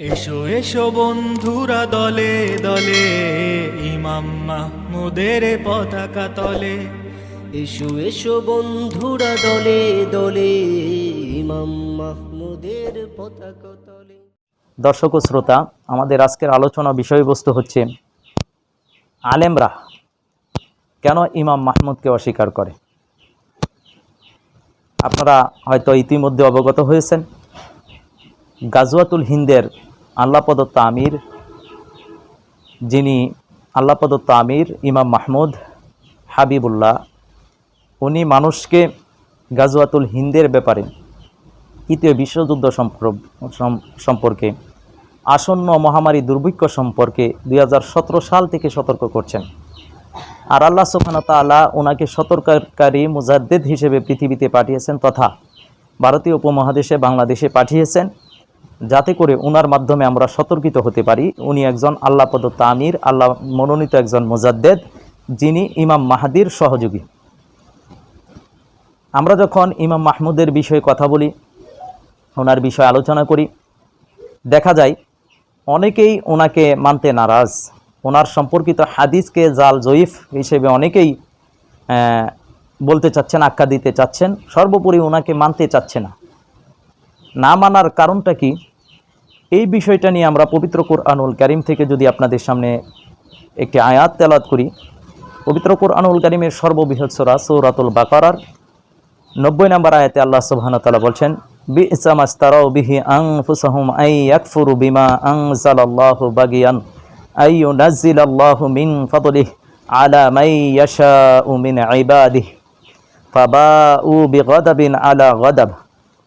এসো এসো বন্ধুরা দলে দলে ইমাম মাহমুদের পতাকা তলে। এসো এসো বন্ধুরা দলে দলে ইমাম মাহমুদের পতাকা তলে। দর্শক ও শ্রোতা আমাদের আজকের আলোচনা বিষয়বস্তু হচ্ছে আলেমরা কেন ইমাম মাহমুদকে অস্বীকার করে? আপনারা হয়তো ইতিমধ্যে অবগত হয়েছেন। গাজওয়াতুল হিন্দের আল্লাহ প্রদত্ত আমির যিনি আল্লাহ প্রদত্ত আমির ইমাম মাহমুদ হাবিবুল্লাহ, উনি মানুষকে গাজওয়াতুল হিন্দের ব্যাপারে তৃতীয় বিশ্বযুদ্ধ সম্পর্ক- সম- সম্পর্কে, আসন্ন মহামারী দুর্ভিক্ষ সম্পর্কে দুই হাজার সতেরো সাল থেকে সতর্ক করছেন। আর আল্লাহ তাআলা ওনাকে সতর্ককারী মুজাদ্দেদ হিসেবে পৃথিবীতে পাঠিয়েছেন তথা ভারতীয় উপমহাদেশে বাংলাদেশে পাঠিয়েছেন। যাতে করে ওনার মাধ্যমে আমরা সতর্কিত হতে পারি। উনি একজন আল্লাহ প্রদত্ত আমির আল্লাহ মনোনীত একজন মোজাদ্দেদ, যিনি ইমাম মাহাদির সহযোগী। আমরা যখন ইমাম মাহমুদের বিষয়ে কথা বলি ওনার বিষয়ে আলোচনা করি, দেখা যায় অনেকেই ওনাকে মানতে নারাজ। ওনার সম্পর্কিত হাদিসকে জাল জয়ীফ হিসেবে অনেকেই বলতে চাচ্ছেন, আখ্যা দিতে চাচ্ছেন। সর্বোপরি ওনাকে মানতে চাচ্ছে না। না মানার কারণটা কি? এই বিষয়টা নিয়ে আমরা পবিত্র কোরআনুল কারিম থেকে যদি আপনাদের সামনে একটি আয়াত তেলাত করি, পবিত্র কোরআনুল কারিমের সর্ববৃহৎ সোরা, সৌরাতুল বাকারার নব্বই নম্বর আয়াতে আল্লাহ তাআলা বলছেন বিসামাস্তারাউ বিহি আনফুসাহুম আই ইয়াকফুরু বিমা আনজালাল্লাহু বাগিয়ান, আই ইউনাজ্জিলাল্লাহু মিন ফাদলিহি আলা মান ইয়াশাউ মিন ইবাদিহি, ফাবাউ বিগাদাবিন আলা গাদাব।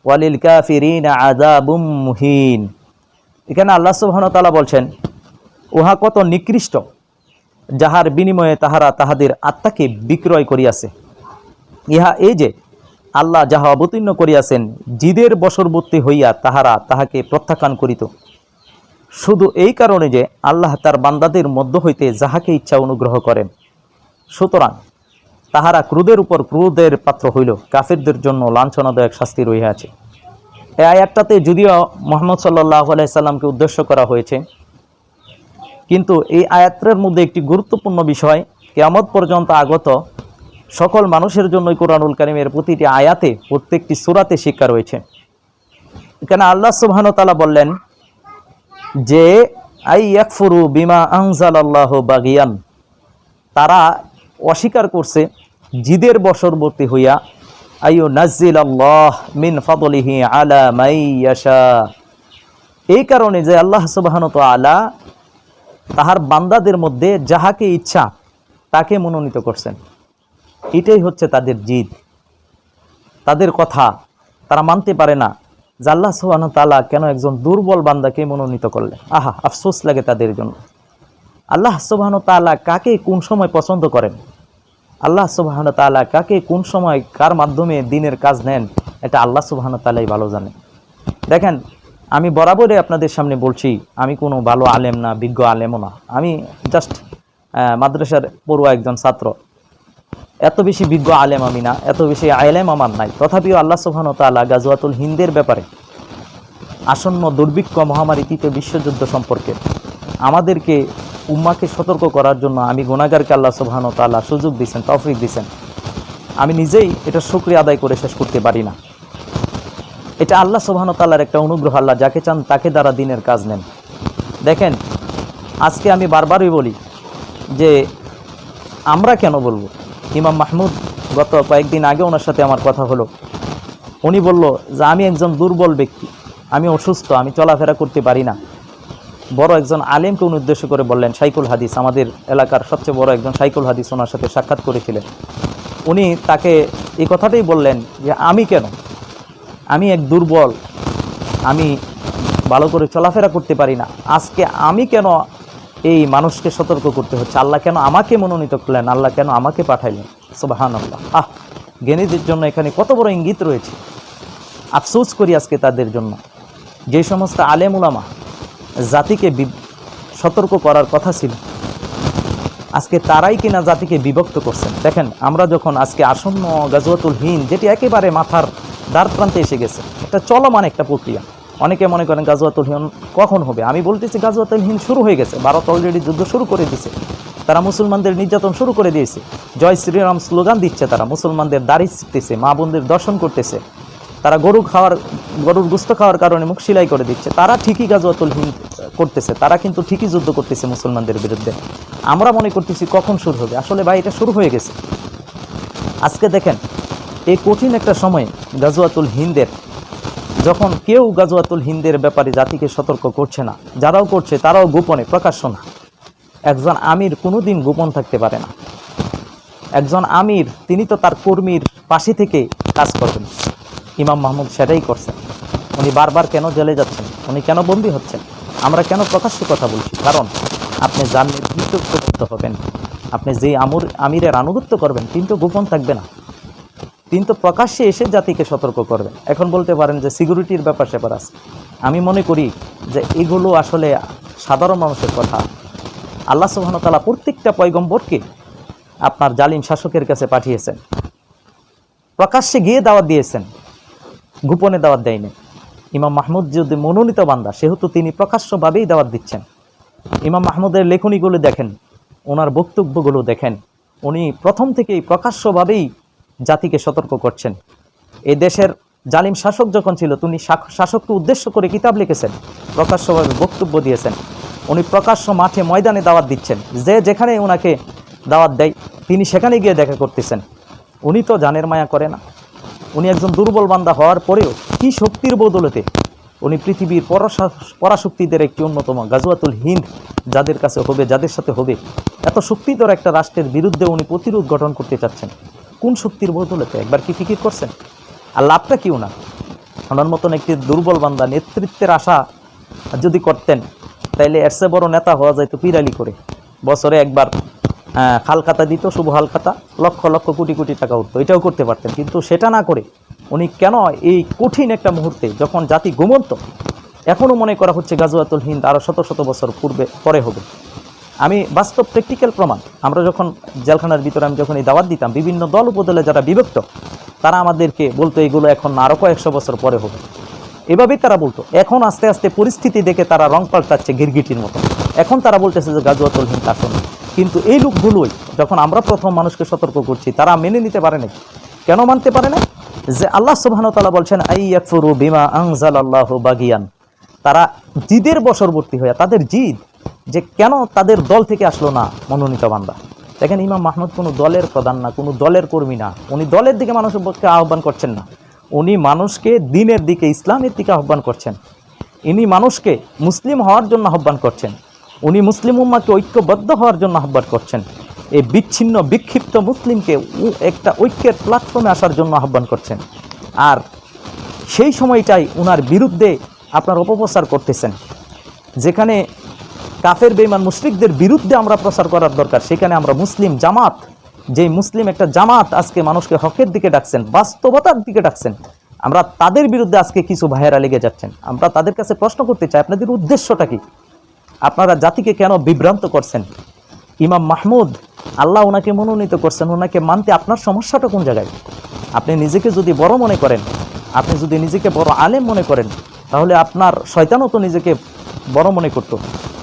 ওয়ালিল কাফিরিনা আযাবুম মুহিন। এখানে আল্লাহ তাআলা বলছেন, উহা কত নিকৃষ্ট, যাহার বিনিময়ে তাহারা তাহাদের আত্মাকে বিক্রয় করিয়াছে। ইহা এই যে, আল্লাহ যাহা অবতীর্ণ করিয়াছেন, জিদের বশরবর্তী হইয়া তাহারা তাহাকে প্রত্যাখ্যান করিত। শুধু এই কারণে যে আল্লাহ তার বান্দাদের মধ্য হইতে যাহাকে ইচ্ছা অনুগ্রহ করেন। সুতরাং তাহারা ক্রুদের উপর ক্রুদের পাত্র হইল। কাফিরদের জন্য লাঞ্ছনাদায়ক শাস্তি রহিয়াছে এই আয়াতটাতে যদিও মোহাম্মদ সাল্লাহ আলাইসাল্লামকে উদ্দেশ্য করা হয়েছে, কিন্তু এই আয়াতের মধ্যে একটি গুরুত্বপূর্ণ বিষয়, কেয়ামত পর্যন্ত আগত সকল মানুষের জন্যই কোরআনুল কারিমের প্রতিটি আয়াতে প্রত্যেকটি সুরাতে শিক্ষা রয়েছে। এখানে আল্লাহ সুবহানাহু তাআলা বললেন যে, আই ইয়াকফুরু বিমা আনজালাল্লাহু বাগিয়ান তারা অস্বীকার করছে, জিদের বশরবর্তী হইয়া, আইয়ু নাজিল আল্লাহ মিন ফাদলিহি আলা মাই ইয়াশা। এই কারণে যে আল্লাহ সুবহানাহু তাআলা তাহার বান্দাদের মধ্যে যাহাকে ইচ্ছা তাকে মনোনীত করছেন। এটাই হচ্ছে তাদের জিদ। তাদের কথা তারা মানতে পারে না যে আল্লাহ সুবাহ তালা কেন একজন দুর্বল বান্দাকে মনোনীত করলেন। আহা, আফসোস লাগে তাদের জন্য। আল্লাহ সুবাহন তালা কাকে কোন সময় পছন্দ করেন? আল্লাহ সুবাহন তালা কাকে কোন সময় কার মাধ্যমে দিনের কাজ নেন, এটা আল্লাহ সুবাহন তালাই ভালো জানেন দেখেন, আমি বরাবরই আপনাদের সামনে বলছি, আমি কোনো ভালো আলেম না, বিজ্ঞ আলেমও না। আমি জাস্ট মাদ্রাসার পড়ুয়া একজন ছাত্র। এত বেশি বিজ্ঞ আলেম আমি না, এত বেশি আলেম আমার নাই। তথাপিও আল্লাহ সুবহান তাআলা গাজওয়াতুল হিন্দের ব্যাপারে আসন্ন দুর্ভিক্ষ মহামারী তৃতীয় বিশ্বযুদ্ধ সম্পর্কে আমাদেরকে উম্মাকে সতর্ক করার জন্য আমি গুণাগারকে আল্লাহ সুবহান তাআলা সুযোগ দিয়েছেন, তৌফিক দিয়েছেন। আমি নিজেই এটা শুক্রিয়া আদায় করে শেষ করতে পারি না। এটা আল্লাহ সুবহান তাআলার একটা অনুগ্রহ, আল্লাহ যাকে চান তাকে দ্বারা দিনের কাজ নেন। দেখেন, আজকে আমি বারবারই বলি যে আমরা কেন বলব? ইমাম মাহমুদ গত কয়েকদিন আগে ওনার সাথে আমার কথা হলো। উনি বলল যে, আমি একজন দুর্বল ব্যক্তি, আমি অসুস্থ, আমি চলাফেরা করতে পারি না। বড় একজন আলেমকে উনি উদ্দেশ্য করে বললেন, সাইকুল হাদিস, আমাদের এলাকার সবচেয়ে বড় একজন সাইকুল হাদিস ওনার সাথে সাক্ষাৎ করেছিলেন। উনি তাকে এই কথাটাই বললেন যে, আমি কেন? আমি এক দুর্বল, আমি ভালো করে চলাফেরা করতে পারি না। আজকে আমি কেন এই মানুষকে সতর্ক করতে হচ্ছে? আল্লাহ কেন আমাকে মনোনীত করলেন? আল্লাহ কেন আমাকে পাঠাইলেন? সুবাহান আল্লাহ আহ, জ্ঞানীদের জন্য এখানে কত বড় ইঙ্গিত রয়েছে। আফসোস করি আজকে তাদের জন্য। যে সমস্ত আলেম উলামা জাতিকে সতর্ক করার কথা ছিল। আজকে তারাই কিনা জাতিকে বিভক্ত করছেন। দেখেন, আমরা যখন আজকে আসন্ন গাজওয়াতুল হিন্দ, যেটি একেবারে মাথার দ্বার প্রান্তে এসে গেছে একটা চলমান একটা প্রক্রিয়া। অনেকে মনে করেন গাজওয়াতুল হিন্দ কখন হবে? আমি বলতেছি গাজওয়াতুল হিন্দ শুরু হয়ে গেছে। ভারত অলরেডি যুদ্ধ শুরু করে দিয়েছে তারা মুসলমানদের নির্যাতন শুরু করে দিয়েছে। জয় শ্রীরাম স্লোগান দিচ্ছে তারা। মুসলমানদের দাড়ি শিখতেছে মা বোনদের দর্শন করতেছে। তারা গরু খাওয়ার, গরুর গুস্ত খাওয়ার কারণে মুখ সিলাই করে দিচ্ছে। তারা ঠিকই গাজওয়াতুল হিন্দ করতেছে, তারা কিন্তু ঠিকই যুদ্ধ করতেছে মুসলমানদের বিরুদ্ধে। আমরা মনে করতেছি কখন শুরু হবে। আসলে ভাই, এটা শুরু হয়ে গেছে। আজকে দেখেন, এই কঠিন একটা সময়ে গাজওয়াতুল হিন্দের, যখন কেউ গাজওয়াতুল হিন্দের ব্যাপারে জাতিকে সতর্ক করছে না, যারাও করছে তারাও গোপনে, প্রকাশ্য না। একজন আমির কোনোদিন গোপন থাকতে পারে না। একজন আমির, তিনি তো তার কর্মীর পাশে থেকে কাজ করবেন। ইমাম মাহমুদ সেটাই করছেন। উনি বারবার কেন জেলে যাচ্ছেন? উনি কেন বন্দী হচ্ছেন? আমরা কেন প্রকাশ্য কথা বলছি? কারণ আপনি নেতৃত্ব করতে হবেন, আপনি যে আমর, আমিরের আনুগত্য করবেন, তিনি তো গোপন থাকবে না। তিনি তো প্রকাশ্যে এসে জাতিকে সতর্ক করবেন। এখন বলতে পারেন যে সিকিউরিটির ব্যাপার স্যাপার আছে। আমি মনে করি যে এগুলো আসলে সাধারণ মানুষের কথা। আল্লাহ সুবাহতালা প্রত্যেকটা পয়গম্বরকে আপনার জালিম শাসকের কাছে পাঠিয়েছেন। প্রকাশ্যে গিয়ে দাওয়াত দিয়েছেন। গোপনে দাওয়াত দেয়নি। ইমাম মাহমুদ যদি মনোনীত বান্দা, সেহেতু তিনি প্রকাশ্যভাবেই দাওয়াত দিচ্ছেন। ইমাম মাহমুদের লেখনীগুলো দেখেন, ওনার বক্তব্যগুলো দেখেন। উনি প্রথম থেকেই প্রকাশ্যভাবেই জাতিকে সতর্ক করছেন। এই দেশের জালিম শাসক যখন ছিল, তিনি শাসককে উদ্দেশ্য করে কিতাব লিখেছেন, প্রকাশ্যভাবে বক্তব্য দিয়েছেন। উনি প্রকাশ্য মাঠে ময়দানে দাওয়াত দিচ্ছেন। যে যেখানে ওনাকে দাওয়াত দেয়, তিনি সেখানে গিয়ে দেখা করতেছেন। উনি তো জানের মায়া করে না। উনি একজন দুর্বল বান্দা হওয়ার পরেও কি শক্তির বদলতে উনি পৃথিবীর পরাশা- পরাশক্তিদের একটি অন্যতম গাজওয়াতুল হিন্দ, যাদের কাছে হবে, যাদের সাথে হবে। এত শক্তিধর একটা রাষ্ট্রের বিরুদ্ধে উনি প্রতিরোধ গঠন করতে চাচ্ছেন। কোন শক্তির বদলতে? একবার কি ফিকির করছেন? আর লাভটা কি না ওনার মতন একটি দুর্বল বান্দা নেতৃত্বের আশা যদি করতেন, তাইলে এর বড় নেতা হওয়া যায় তো পিরালি করে। বছরে একবার আহ, হালখাতা দিত শুভ হালখাতা লক্ষ লক্ষ কোটি কোটি টাকা উঠতো। এটাও করতে পারতেন। কিন্তু সেটা না করে উনি কেন এই কঠিন একটা মুহূর্তে যখন জাতি ঘুমন্ত এখনও মনে করা হচ্ছে গাজওয়াতুল হিন্দ আরও শত শত বছর পূর্বে পরে হবে। আমি বাস্তব প্র্যাকটিক্যাল প্রমাণ আমরা যখন জেলখানার ভিতরে আমি যখন এই দাওয়াত দিতাম বিভিন্ন দল উপদলে যারা বিভক্ত তারা আমাদেরকে বলতো এগুলো এখন আরও কয়েকশো বছর পরে হবে। এভাবেই তারা বলতো। এখন আস্তে আস্তে পরিস্থিতি দেখে তারা রং পাল্টাচ্ছে গিরগিটির মতো। এখন তারা বলতেছে যে গাজুয়াতুল হিন্দ আসন কিন্তু এই লোকগুলোই যখন আমরা প্রথম মানুষকে সতর্ক করছি, তারা মেনে নিতে পারে না কেন মানতে পারে না? যে আল্লাহ সুবাহতাল্লাহ বলছেন, আই ইয়াকফুরু বিমা আংজাল আল্লাহ বাগিয়ান। তারা জিদের বশরবর্তী হয়ে, তাদের জিদ যে কেন তাদের দল থেকে আসলো না, মনোনীত বান্দা। দেখেন ইমাম মাহমুদ কোনো দলের প্রধান না, কোনো দলের কর্মী না। উনি দলের দিকে মানুষের পক্ষে আহ্বান করছেন না। উনি মানুষকে দিনের দিকে ইসলামের দিকে আহ্বান করছেন। ইনি মানুষকে মুসলিম হওয়ার জন্য আহ্বান করছেন। উনি মুসলিম উম্মাকে ঐক্যবদ্ধ হওয়ার জন্য আহ্বান করছেন। এই বিচ্ছিন্ন, বিক্ষিপ্ত মুসলিমকে একটা ঐক্যের প্ল্যাটফর্মে আসার জন্য আহ্বান করছেন। আর সেই সময়টাই উনার বিরুদ্ধে আপনার অপপ্রচার করতেছেন। যেখানে কাফের বেইমান মুশরিকদের বিরুদ্ধে আমরা প্রচার করার দরকার। সেখানে আমরা মুসলিম জামাত যে মুসলিম একটা জামাত আজকে মানুষকে হকের দিকে ডাকছেন, বাস্তবতার দিকে ডাকছেন, আমরা তাদের বিরুদ্ধে আজকে কিছু ভাইয়েরা লেগে যাচ্ছেন। আমরা তাদের কাছে প্রশ্ন করতে চাই, আপনাদের উদ্দেশ্যটা কি? আপনারা জাতিকে কেন বিভ্রান্ত করছেন? ইমাম মাহমুদ, আল্লাহ ওনাকে মনোনীত করছেন, ওনাকে মানতে আপনার সমস্যাটা কোন জায়গায়? আপনি নিজেকে যদি বড় মনে করেন, আপনি যদি নিজেকে বড় আলেম মনে করেন, তাহলে আপনার শয়তানও তো নিজেকে বড় মনে করতো।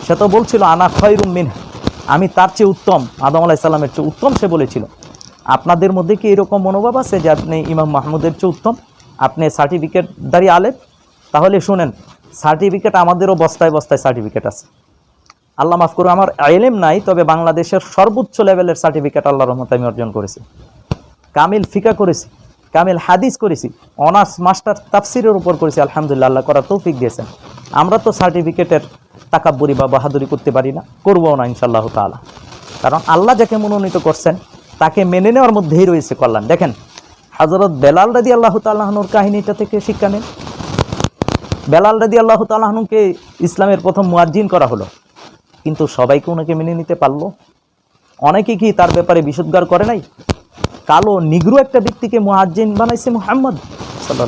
সে তো বলছিল, আনা খয়রুম মিন আমি তার চেয়ে উত্তম, আদম আলাহ সাল্লামের চেয়ে উত্তম সে বলেছিল। আপনাদের মধ্যে কি এরকম মনোভাব আছে যে আপনি ইমাম মাহমুদের চেয়ে উত্তম? আপনি সার্টিফিকেট দাঁড়িয়ে আলেম? তাহলে শুনেন, সার্টিফিকেট আমাদেরও বস্তায় বস্তায় সার্টিফিকেট আছে। আল্লাহ মাফ করুন আমার এলেম নাই, তবে বাংলাদেশের সর্বোচ্চ লেভেলের সার্টিফিকেট আল্লাহ রহমতে আমি অর্জন করেছি। কামিল ফিকা করেছি, কামিল হাদিস করেছি, অনার্স মাস্টার তাফসিরের উপর করেছি, আলহামদুলিল্লাহ, আল্লাহ করার তৌফিক দিয়েছেন। আমরা তো সার্টিফিকেটের তাকাব্বরি বা বাহাদুরি করতে পারি না করব না ইনশাল্লাহ তাআলা। কারণ আল্লাহ যাকে মনোনীত করছেন, তাকে মেনে নেওয়ার মধ্যেই রয়েছে কল্যাণ। দেখেন হজরত বেলাল রাদি আল্লাহ তাল্লাহনুর কাহিনীটা থেকে শিক্ষা নেন। বেলাল রাদি আল্লাহ তাল্লাহনুকে ইসলামের প্রথম মুয়াজ্জিন করা হলো। কিন্তু সবাইকে ওনাকে মেনে নিতে পারল। অনেকে কি তার ব্যাপারে বিশুদ্ধার করে নাই? কালো, নিগ্রো একটা ব্যক্তিকে মুয়াজ্জিন বানাইছে মুহাম্মদ সাল্লাহ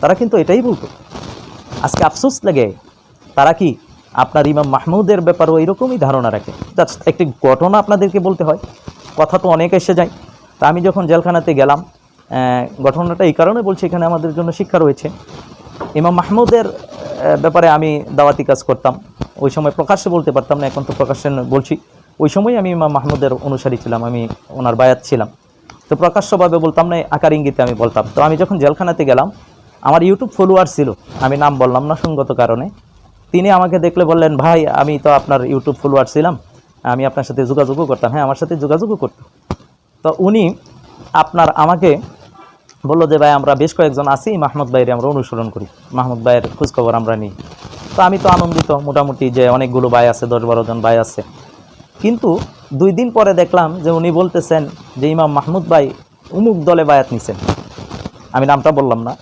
তারা কিন্তু এটাই বলতো। আজকে আফসোস লাগে, তারা কি আপনার ইমাম মাহমুদের ব্যাপারেও এরকমই ধারণা রাখে? জাস্ট একটি ঘটনা আপনাদেরকে বলতে হয়। কথা তো অনেক এসে যায়। তা আমি যখন জেলখানাতে গেলাম ঘটনাটা এই কারণে বলছি, এখানে আমাদের জন্য শিক্ষা রয়েছে। ইমাম মাহমুদের ব্যাপারে আমি দাওয়াতি কাজ করতাম। ওই সময় প্রকাশ্যে বলতে পারতাম না, এখন তো প্রকাশ্যে বলছি। ওই সময় আমি ইমাম মাহমুদের অনুসারী ছিলাম, আমি ওনার বায়াত ছিলাম। তো প্রকাশ্যভাবে বলতাম না, আকার ইঙ্গিতে আমি বলতাম। তো আমি যখন জেলখানাতে গেলাম, আমার ইউটিউব ফলোয়ার ছিল, আমি নাম বললাম না সঙ্গত কারণে। তিনি আমাকে দেখলে বললেন, ভাই, আমি তো আপনার ইউটিউব ফলোয়ার ছিলাম, আমি আপনার সাথে যোগাযোগও করতাম। হ্যাঁ আমার সাথে যোগাযোগও করতাম তো উনি আপনার আমাকে বলল যে, ভাই, আমরা বেশ কয়েকজন আছি, মাহমুদ ভাইয়ের আমরা অনুসরণ করি। মাহমুদ ভাইয়ের খোঁজখবর আমরা নিই। তো আমি তো আনন্দিত মোটামুটি যে অনেকগুলো ভাই আছে, দশ বারো জন ভাই আছে। কিন্তু দুই দিন পরে দেখলাম যে উনি বলতেছেন যে ইমাম মাহমুদ ভাই উমুক দলে বায়াত নিছেন। আমি নামটা বললাম না,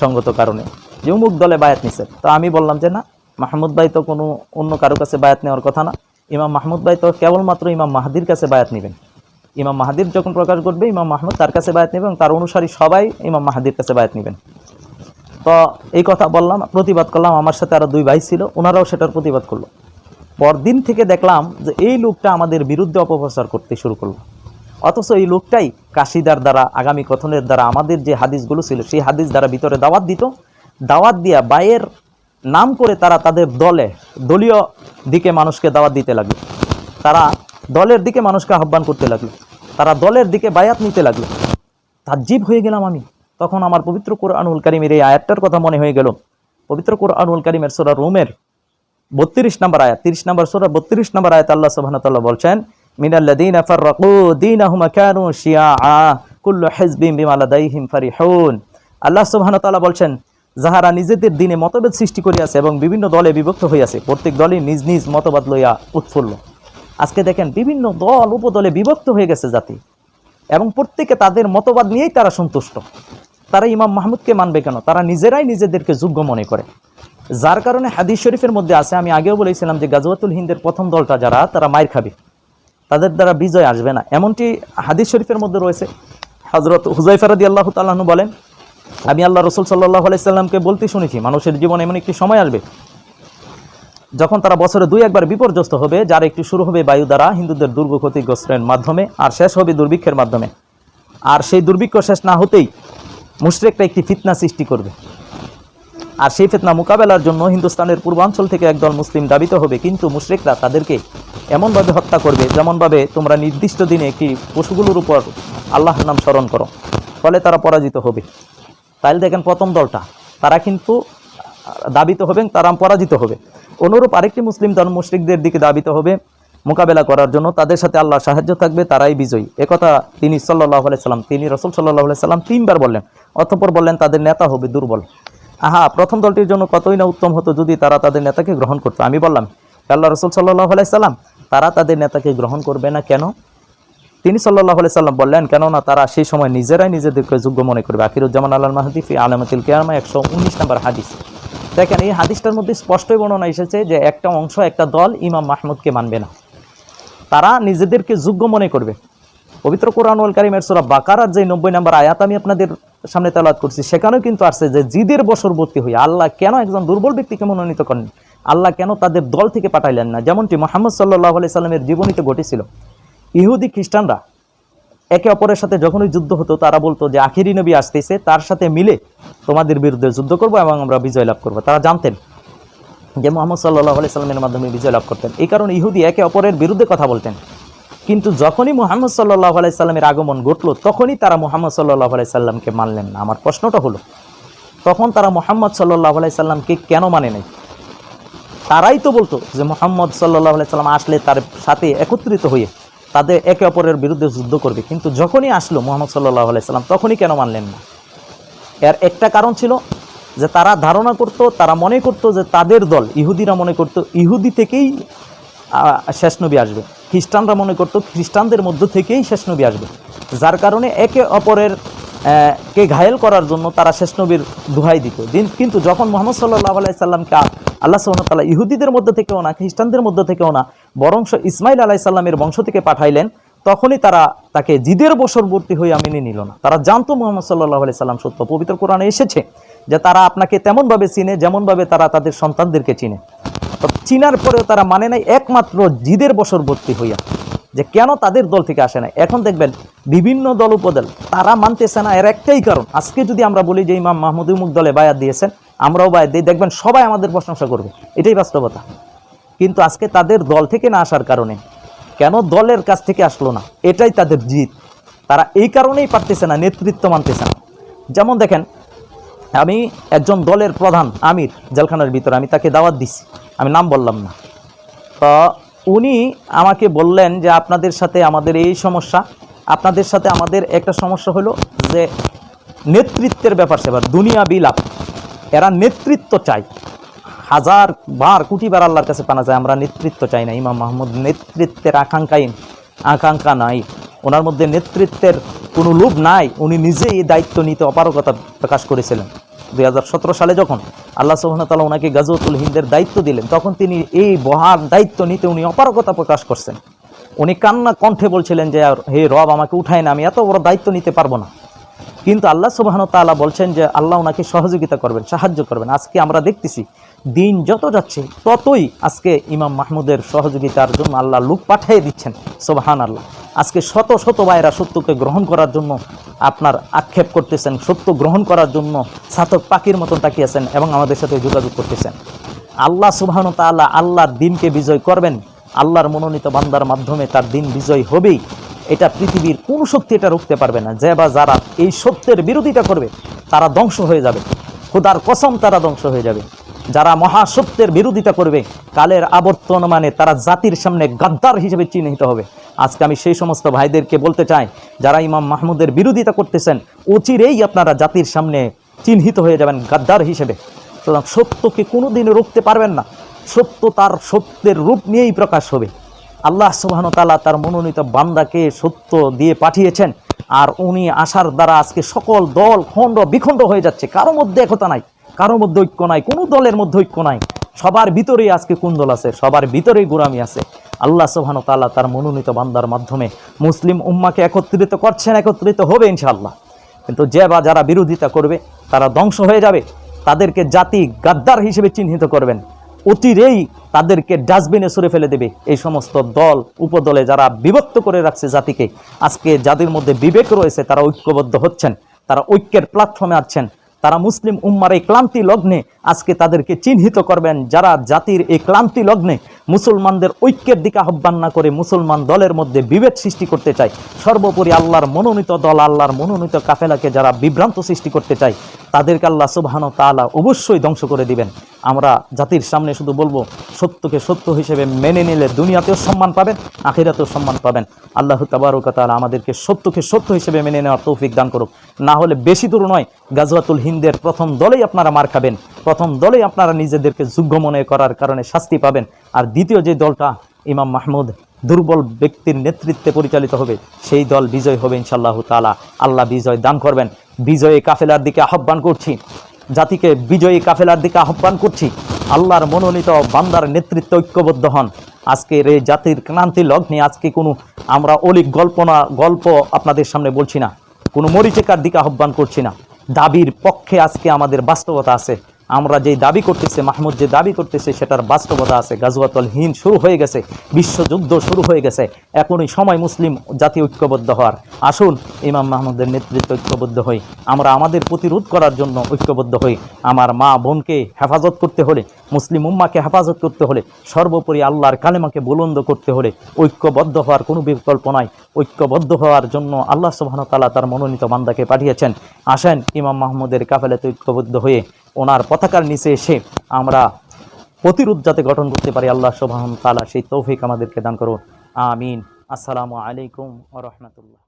সঙ্গত কারণে, যে উমুক দলে বায়াত নিছেন। তো আমি বললাম যে না, মাহমুদ ভাই তো কোনো অন্য কারও কাছে বায়াত নেওয়ার কথা না। ইমাম মাহমুদ ভাই তো কেবলমাত্র ইমাম মাহাদির কাছে বায়াত নেবেন। ইমাম মাহাদির যখন প্রকাশ করবে ইমাম মাহমুদ তার কাছে বায়াত নেবেন এবং তার অনুসারী সবাই ইমাম মাহাদির কাছে বায়াত নেবেন। তো এই কথা বললাম, প্রতিবাদ করলাম, আমার সাথে আরও দুই ভাই ছিল ওনারাও সেটার প্রতিবাদ করল। পরদিন থেকে দেখলাম যে এই লোকটা আমাদের বিরুদ্ধে অপপ্রচার করতে শুরু করল। অথচ এই লোকটাই কাশিদার দ্বারা, আগামী কথনের দ্বারা আমাদের যে হাদিসগুলো ছিল, সেই হাদিস দ্বারা ভিতরে দাওয়াত দিত। দাওয়াত দিয়া বায়ের নাম করে তারা তাদের দলে, দলীয় দিকে মানুষকে দাওয়াত দিতে লাগল। তারা দলের দিকে মানুষকে আহ্বান করতে লাগল। তারা দলের দিকে বায়াত নিতে লাগল। তাজ্জিব হয়ে গেলাম আমি। তখন আমার পবিত্র কোরআনুল কারিমের এই আয়াতটার কথা মনে হয়ে গেল। পবিত্র কোরআনুল কারিমের সোরা রোমের বত্রিশ নম্বর আয়াত, তিরিশ নম্বর সোরা, বত্রিশ নম্বর আয়াত আল্লাহ সুবহানাহু বলছেন, মিনাল্লাযীনা ফাররাকু দীনাহুম কানু শিয়াআ কুল্লু হিজবিন বিমা লাদাইহিম ফারিহুন। আল্লাহ সুবহানাহু বলছেন, যাহারা নিজেদের দিনে মতভেদ সৃষ্টি করিয়াছে এবং বিভিন্ন দলে বিভক্ত হইয়াছে, প্রত্যেক দলই নিজ নিজ মতবাদ লইয়া উৎফুল্ল। আজকে দেখেন, বিভিন্ন দল, উপদলে বিভক্ত হয়ে গেছে জাতি এবং প্রত্যেকে তাদের মতবাদ নিয়েই তারা সন্তুষ্ট। তারা ইমাম মাহমুদকে মানবে কেন? তারা নিজেরাই নিজেদেরকে যোগ্য মনে করে। যার কারণে হাদিস শরীফের মধ্যে আছে, আমি আগেও বলেছিলাম যে গাজওয়াতুল হিন্দের প্রথম দলটা যারা, তারা মায়ের খাবে। তাদের দ্বারা বিজয় আসবে না। এমনটি হাদিস শরীফের মধ্যে রয়েছে। হজরত হুজাইফারাদি আল্লাহ তাল্লাহনু বলেন, আমি আল্লাহ রসুল সাল্লাহ আলাইসাল্লামকে বলতে শুনেছি, মানুষের জীবনে এমন একটি সময় আসবে যখন তারা বছরে দুই একবার বিপর্যস্ত হবে, যার একটি শুরু হবে বায়ু দ্বারা হিন্দুদের দুর্গ ক্ষতিগ্রস্তের মাধ্যমে, আর শেষ হবে দুর্ভিক্ষের মাধ্যমে। আর সেই দুর্ভিক্ষ শেষ না হতেই মুশরেকটা একটি ফিতনা সৃষ্টি করবে। আর সেই ফিতনা মোকাবেলার জন্য হিন্দুস্তানের পূর্বাঞ্চল থেকে একদল মুসলিম দাবিত হবে, কিন্তু মুশরেকরা তাদেরকে এমনভাবে হত্যা করবে যেমনভাবে তোমরা নির্দিষ্ট দিনে একটি পশুগুলোর উপর আল্লাহর নাম স্মরণ করো, ফলে তারা পরাজিত হবে। তাইলে দেখেন প্রথম দলটা, তারা কিন্তু দাবিত হবেন তারা পরাজিত হবে। অনুরূপ আরেকটি মুসলিম দল মুশরিকদের দিকে দাবিত হবে মোকাবেলা করার জন্য, তাদের সাথে আল্লাহর সাহায্য থাকবে, তারাই বিজয়ী। একথা তিনি সাল্লাহ সাল্লাম, তিনি রসুল সাল্লাহ সাল্লাম তিনবার বললেন। অতঃপর বললেন, তাদের নেতা হবে দুর্বল। আহা, প্রথম দলটির জন্য কতই না উত্তম হতো যদি তারা তাদের নেতাকে গ্রহণ করতো। আমি বললাম, আল্লাহ রসুল সাল্লাহ সাল্লাম, তারা তাদের নেতাকে গ্রহণ করবে না কেন? তিনি সাল্লাহ সাল্লাম বললেন, কেননা তারা সেই সময় নিজেরাই নিজেদেরকে যোগ্য মনে করবে। আকিরুজ্জামান আল্লাহ মাহাদি ফি আলামতুল কেয়ামা, একশো উনিশ নম্বর হাদিস। দেখেন, এই হাদিসটার মধ্যে স্পষ্টই বর্ণনা এসেছে যে একটা অংশ, একটা দল ইমাম মাহমুদকে মানবে না। তারা নিজেদেরকে যোগ্য মনে করবে। পবিত্র কোরআনুল কারিমের সুরা বাকারার যে নব্বই নম্বর আয়াত, আমি আপনাদের সামনে তেলাত করছি, সেখানেও কিন্তু আসছে যে জিদের বশরবর্তী হয়ে আল্লাহ কেন একজন দুর্বল ব্যক্তিকে মনোনীত করেন? আল্লাহ কেন তাদের দল থেকে পাঠাইলেন না? যেমনটি মোহাম্মদ সাল্লাহ আলি সাল্লামের জীবনীতে ঘটেছিল। ইহুদি খ্রিস্টানরা একে অপরের সাথে যখনই যুদ্ধ হতো, তারা বলতো যে আখিরি নবী আসতেছে, তার সাথে মিলে তোমাদের বিরুদ্ধে যুদ্ধ করব এবং আমরা বিজয় লাভ করব। তারা জানতেন যে মোহাম্মদ সাল্লাহ আলি সাল্লামের মাধ্যমে বিজয় লাভ করতেন। এই কারণে ইহুদি একে অপরের বিরুদ্ধে কথা বলতেন। কিন্তু যখনই মোহাম্মদ সাল্লাহ আলাই সাল্লামের আগমন ঘটলো, তখনই তারা মোহাম্মদ সাল্লাহ আলাই সাল্লামকে মানলেন না। আমার প্রশ্নটা হলো, তখন তারা মোহাম্মদ সাল্লাহ আলাই সাল্লামকে কেন মানে নাই? তারাই তো বলতো যে মোহাম্মদ সাল্লাহ আলাই সাল্লাম আসলে তার সাথে একত্রিত হয়ে তাদের একে অপরের বিরুদ্ধে যুদ্ধ করবে। কিন্তু যখনই আসলো মোহাম্মদ সাল্লাহ আলাই সাল্লাম, তখনই কেন মানলেন না? এর একটা কারণ ছিল যে তারা ধারণা করত, তারা মনে করত যে তাদের দল, ইহুদিরা মনে করত, ইহুদি থেকেই শেষ নবী আসবে। খ্রিস্টানরা মনে করত খ্রিস্টানদের মধ্য থেকেই শেষ নবী আসবে। যার কারণে একে অপরের কে ঘায়েল করার জন্য তারা শেষ নবীর দোহাই দিত। কিন্তু যখন মোহাম্মদ সাল্লাহ আলাই সাল্লামকে আল্লাহ সাল্লাহ ইহুদিদের মধ্যে থেকেও না, খ্রিস্টানদের মধ্যে থেকেও না, বরংশ ইসমাইল আলাহি সাল্লামের বংশ থেকে পাঠাইলেন, তখনই তারা তাকে জিদের বশরবর্তী হয়ে মেনে নিল না। তারা জানতো মোহাম্মদ সাল্লাহ আলি সাল্লাম সত্য। পবিত্র কোরআনে এসেছে যে তারা আপনাকে তেমনভাবে চিনে, যেমনভাবে তারা তাদের সন্তানদেরকে চিনে। চিনার পরেও তারা মানে নাই একমাত্র জিদের বশরবর্তী হইয়া, যে কেন তাদের দল থেকে আসে না এখন দেখবেন, বিভিন্ন দল উপদল, তারা মানতেছে না, এর একটাই কারণ। আজকে যদি আমরা বলি যে ইমাম মাহমুদ উমুক দলে বায়াত দিয়েছেন, আমরাও বা দে- দেখবেন সবাই আমাদের প্রশংসা করবে। এটাই বাস্তবতা। কিন্তু আজকে তাদের দল থেকে না আসার কারণে কেন দলের কাছ থেকে আসলো না? এটাই তাদের জিত তারা এই কারণেই পারতেছে না, নেতৃত্ব মানতেছে না। যেমন দেখেন, আমি একজন দলের প্রধান আমির, জেলখানার ভিতরে আমি তাকে দাওয়াত দিছি। আমি নাম বললাম না। তো উনি আমাকে বললেন যে আপনাদের সাথে আমাদের এই সমস্যা, আপনাদের সাথে আমাদের একটা সমস্যা হলো যে নেতৃত্বের ব্যাপার সেবার দুনিয়া বিলাপ এরা নেতৃত্ব চাই হাজার বার, কোটি বার আল্লাহর কাছে পানা যায়, আমরা নেতৃত্ব চাই না। ইমাম মাহমুদ নেতৃত্বের আকাঙ্ক্ষাই, আকাঙ্ক্ষা নাই। ওনার মধ্যে নেতৃত্বের কোনো লোভ নাই। উনি নিজেই এই দায়িত্ব নিতে অপারগতা প্রকাশ করেছিলেন। দুই সালে যখন আল্লাহ সোহান তালা ওনাকে গাজওয়াতুল হিন্দের দায়িত্ব দিলেন, তখন তিনি এই বহার দায়িত্ব নিতে উনি অপারগতা প্রকাশ করছেন। উনি কান্না কণ্ঠে বলছিলেন যে হে রব, আমাকে উঠায় না, আমি এত বড় দায়িত্ব নিতে পারব না। কিন্তু আল্লাহ সুবাহন তালা বলছেন যে, আল্লাহ ওনাকে সহযোগিতা করবেন, সাহায্য করবেন। আজকে আমরা দেখতেছি দিন যত যাচ্ছে, ততই আজকে ইমাম মাহমুদের সহযোগিতার জন্য আল্লাহ লোক পাঠিয়ে দিচ্ছেন। সোবাহান আল্লাহ আজকে শত শত ভাইরা সত্যকে গ্রহণ করার জন্য আপনার আক্ষেপ করতেছেন, সত্য গ্রহণ করার জন্য ছাতক পাখির মতন তাকিয়েছেন এবং আমাদের সাথে যোগাযোগ করতেছেন। আল্লাহ সুবাহন তাআলা আল্লাহর দিনকে বিজয় করবেন। আল্লাহর মনোনীত বান্দার মাধ্যমে তার দিন বিজয় হবেই। এটা পৃথিবীর কোন শক্তি এটা রুখতে পারবে না। যে বা যারা এই সত্যের বিরোধিতা করবে, তারা ধ্বংস হয়ে যাবে। খুদার কসম তারা ধ্বংস হয়ে যাবে। যারা মহাসত্যের বিরোধিতা করবে, কালের আবর্তন মানে তারা জাতির সামনে গাদ্দার হিসেবে চিহ্নিত হবে। আজকে আমি সেই সমস্ত ভাইদেরকে বলতে চাই, যারা ইমাম মাহমুদের বিরোধিতা করতেছেন, অচিরেই আপনারা জাতির সামনে চিহ্নিত হয়ে যাবেন গাদ্দার হিসেবে। সুতরাং সত্যকে কোনোদিন রুখতে পারবেন না। সত্য তার সত্যের রূপ নিয়েই প্রকাশ হবে। আল্লাহ সুবাহন তালা তার মনোনীত বান্দাকে সত্য দিয়ে পাঠিয়েছেন, আর উনি আসার দ্বারা আজকে সকল দল খণ্ড বিখণ্ড হয়ে যাচ্ছে, কারও মধ্যে একতা নাই। কারও মধ্যে ঐক্য নাই, কোনো দলের মধ্যে ঐক্য নাই। সবার ভিতরেই আজকে কুন্দল আছে? সবার ভিতরেই গোরামি আছে। আল্লাহ সুবহান তাআলা তার মনোনীত বান্দার মাধ্যমে মুসলিম উম্মাকে একত্রিত করছেন, একত্রিত হবে ইনশাআল্লাহ। কিন্তু যে বা যারা বিরোধিতা করবে, তারা ধ্বংস হয়ে যাবে। তাদেরকে জাতি গাদ্দার হিসেবে চিহ্নিত করবেন। অতিরেই তাদেরকে ডাস্টবিনে সরে ফেলে দেবে। এই সমস্ত দল, উপদলে যারা বিভক্ত করে রাখছে জাতিকে, আজকে যাদের মধ্যে বিবেক রয়েছে, তারা ঐক্যবদ্ধ হচ্ছেন। তারা ঐক্যের প্ল্যাটফর্মে আছেন তারা মুসলিম উম্মার এই ক্লান্তি লগ্নে আজকে তাদেরকে চিহ্নিত করবেন যারা জাতির এই ক্লান্তি লগ্নে মুসলমানদের ঐক্যের দিকে আহ্বান না করে মুসলমান দলের মধ্যে বিভেদ সৃষ্টি করতে চায়। সর্বোপরি আল্লাহর মনোনীত দল, আল্লাহর মনোনীত কাফেলাকে যারা বিভ্রান্ত সৃষ্টি করতে চায়, তাদেরকে আল্লাহ সুবহান তাআলা অবশ্যই ধ্বংস করে দিবেন। আমরা জাতির সামনে শুধু বলব, সত্যকে সত্য হিসেবে মেনে নিলে দুনিয়াতেও সম্মান পাবেন, আখিরাতেও সম্মান পাবেন। আল্লাহ তাবারক তাআলা আমাদেরকে সত্যকে সত্য হিসেবে মেনে নেওয়ার তৌফিক দান করুক। না হলে বেশি দূর নয়, গাজওয়াতুল হিন্দের প্রথম দলেই আপনারা মার খাবেন। প্রথম দলেই আপনারা নিজেদেরকে যোগ্য মনে করার কারণে শাস্তি পাবেন। আর দ্বিতীয় যে দলটা ইমাম মাহমুদ, দুর্বল ব্যক্তির নেতৃত্বে পরিচালিত হবে, সেই দল বিজয় হবে ইনশাআল্লাহ তাআলা। আল্লাহ বিজয় দান করবেন। বিজয়ী কাফেলার দিকে আহ্বান করছি। জাতিকে বিজয়ী কাফেলার দিকে আহ্বান করছি। আল্লাহর মনোনীত বান্দার নেতৃত্বে ঐক্যবদ্ধ হন। আজকের এই জাতির ক্রান্তি লগ্নে আজকে কোনো আমরা অলিক গল্প না, গল্প আপনাদের সামনে বলছি না। কোনো মরিচিকার দিকে আহ্বান করছি না। দাবির পক্ষে আজকে আমাদের বাস্তবতা আছে। আমরা যে দাবি করতেছে, মাহমুদ যে দাবি করতেছে, সেটার বাস্তবতা আছে। গাজওয়াতল হিন্দ শুরু হয়ে গেছে বিশ্বযুদ্ধ শুরু হয়ে গেছে। এখনই সময় মুসলিম জাতি ঐক্যবদ্ধ হওয়ার। আসুন, ইমাম মাহমুদের নেতৃত্বে ঐক্যবদ্ধ হই। আমরা আমাদের প্রতিরোধ করার জন্য ঐক্যবদ্ধ হই। আমার মা বোনকে হেফাজত করতে হলে, মুসলিম উম্মাকে হেফাজত করতে হলে, সর্বোপরি আল্লাহর কালেমাকে বুলন্দ করতে হলে, ঐক্যবদ্ধ হওয়ার কোনো বিকল্প নাই। ঐক্যবদ্ধ হওয়ার জন্য আল্লাহ সুবহানাহু তাআলা তার মনোনীত বান্দাকে পাঠিয়েছেন। আসেন, ইমাম মাহমুদের কাফেলাতে ঐক্যবদ্ধ হয়ে ওনার পতাকার নিচে এসে আমরা প্রতিরোধ যাতে গঠন করতে পারি, আল্লাহ সোবাহন তালা সেই তৌফিক আমাদেরকে দান করুন। আমিন। আসসালামু আলাইকুম রহমতুল্লাহ।